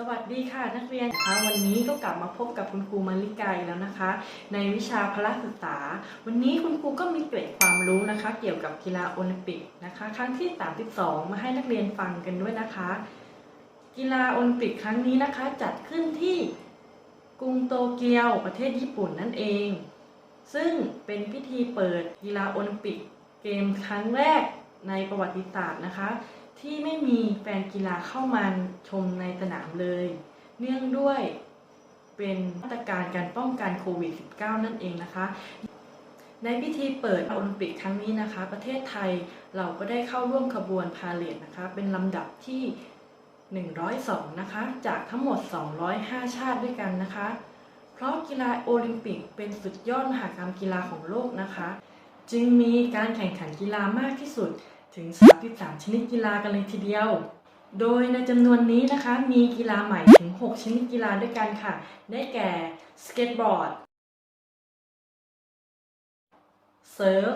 สวัสดีค่ะนักเรียนคะวันนี้ก็กลับมาพบกับคุณครูมาริกาอีกแล้วนะคะ ในวิชาพละศึกษา วันนี้คุณครูก็มีเกร็ดความรู้นะคะ เกี่ยวกับกีฬาโอลิมปิกนะคะ ครั้งที่ 32 มาให้นักเรียนฟังกันด้วยนะคะ กีฬาโอลิมปิกครั้งนี้นะคะ จัดขึ้นที่กรุงโตเกียวประเทศญี่ปุ่นนั่นเอง ซึ่งเป็นพิธีเปิดกีฬาโอลิมปิกเกมครั้งแรกในประวัติศาสตร์นะคะ ที่ไม่มีแฟนกีฬาเข้ามาชมในสนามเลย เนื่องด้วยเป็นมาตรการการป้องกันโควิด -19 นั่นเองนะคะ ในพิธีเปิดโอลิมปิกครั้งนี้นะคะ ประเทศไทยเราก็ได้เข้าร่วมขบวนพาเหรดนะคะ เป็นลำดับที่ 102 นะคะ จากทั้งหมด 205 ชาติด้วยกันนะคะ เพราะกีฬาโอลิมปิกเป็นสุดยอดมหากรรมกีฬาของโลกนะคะ จึงมีการแข่งขันกีฬามากที่สุด ถึง 33 ชนิดกีฬากันเลยทีเดียว โดยในจำนวนนี้นะคะมีกีฬาใหม่ถึง 6 ชนิดกีฬาด้วยกันค่ะ ได้แก่สเก็ตบอร์ดเซิร์ฟ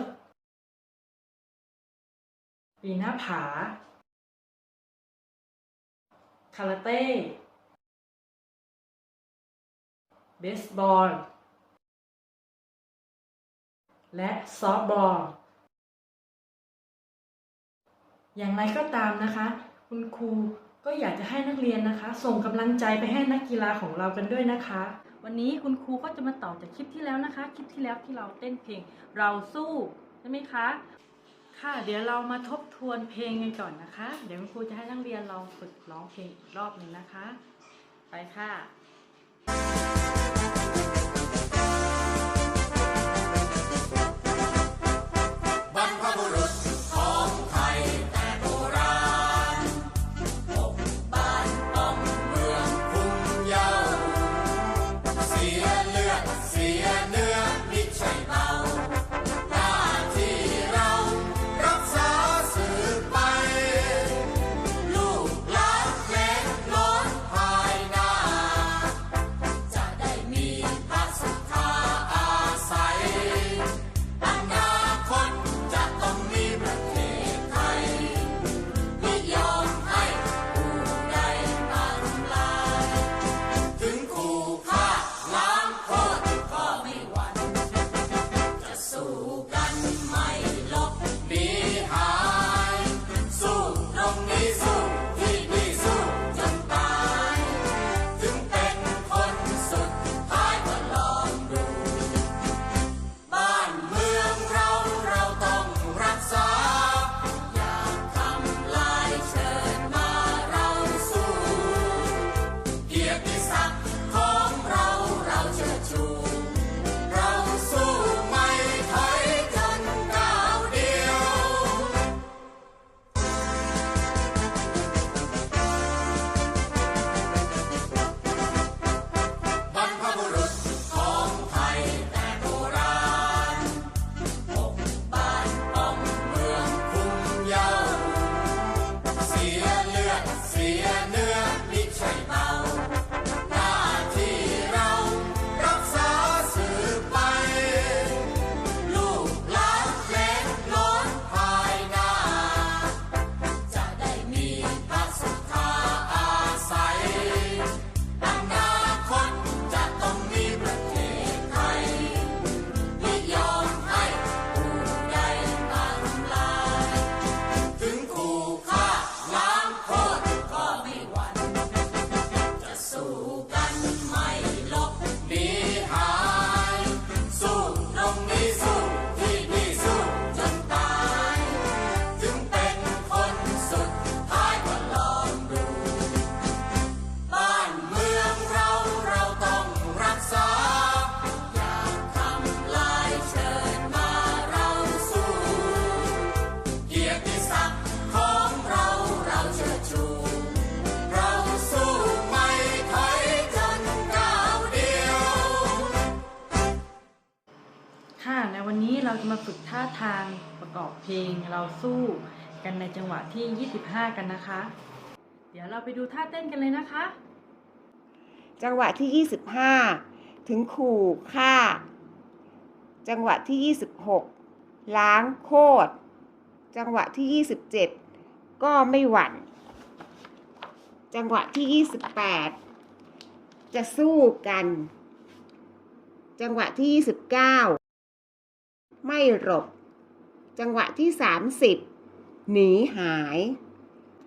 ปีนหน้าผา คาราเต้ เบสบอล และซอฟบอล อย่างไรก็ตามนะคะ คุณครูก็อยากจะให้นักเรียนนะคะ ส่งกำลังใจไปให้นักกีฬาของเรากันด้วยนะคะ วันนี้คุณครูก็จะมาต่อจากคลิปที่แล้วนะคะ คลิปที่แล้วที่เราเต้นเพลงเราสู้ใช่ไหมคะ ค่ะเดี๋ยวเรามาทบทวนเพลงกันก่อนนะคะ เดี๋ยวคุณครูจะให้นักเรียนลองฝึกร้องเพลงอีกรอบหนึ่งนะคะ ไปค่ะ ลื เราจะมาฝึกท่าทางประกอบเพลงเราสู้กันในจังหวะที่ 25 กันนะคะ เดี๋ยวเราไปดูท่าเต้นกันเลยนะคะ จังหวะที่ 25 ถึงขู่ฆ่า จังหวะที่ 26 ล้างโคตร จังหวะที่ 27 ก็ไม่หวั่น จังหวะที่ 28 จะสู้กัน จังหวะที่ 29 ไม่หลบ จังหวะที่ 30 หนีหาย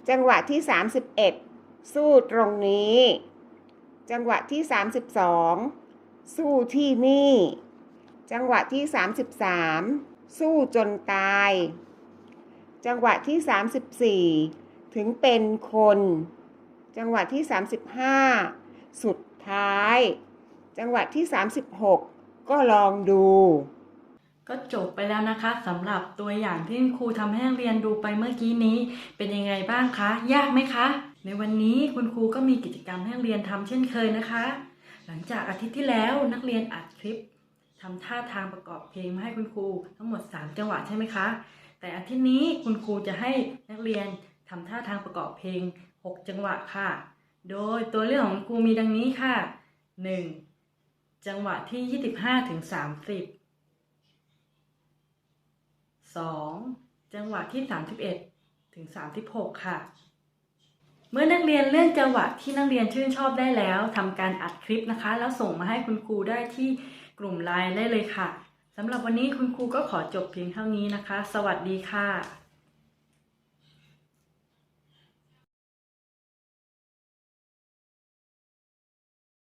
จังหวะที่ 31 สู้ตรงนี้ จังหวะที่ 32 สู้ที่นี่ จังหวะที่ 33 สู้จนตาย จังหวะที่ 34 ถึงเป็นคน จังหวะที่ 35 สุดท้าย จังหวะที่ 36 ก็ลองดู ก็จบไปแล้วนะคะสำหรับตัวอย่างที่ครูทำให้นักเรียนดูไปเมื่อกี้นี้ เป็นยังไงบ้างคะ ยากไหมคะ ในวันนี้คุณครูก็มีกิจกรรมให้นักเรียนทำเช่นเคยนะคะ หลังจากอาทิตย์ที่แล้วนักเรียนอัดคลิปทำท่าทางประกอบเพลงมาให้คุณครูทั้งหมด 3 จังหวะใช่ไหมคะ แต่อาทิตย์นี้คุณครูจะให้นักเรียนทำท่าทางประกอบเพลง 6 จังหวะค่ะ โดยตัวเลือกของครูมีดังนี้ค่ะ 1. จังหวะที่ 25ถึง30 2. จังหวะที่ 31 ถึง 36 ค่ะ เมื่อนักเรียนเลือกจังหวะที่นักเรียนชื่นชอบได้แล้วทำการอัดคลิปนะคะ แล้วส่งมาให้คุณครูได้ที่กลุ่มไลน์ได้เลยค่ะสำหรับวันนี้คุณครูก็ขอจบเพียงเท่านี้นะคะ สวัสดีค่ะ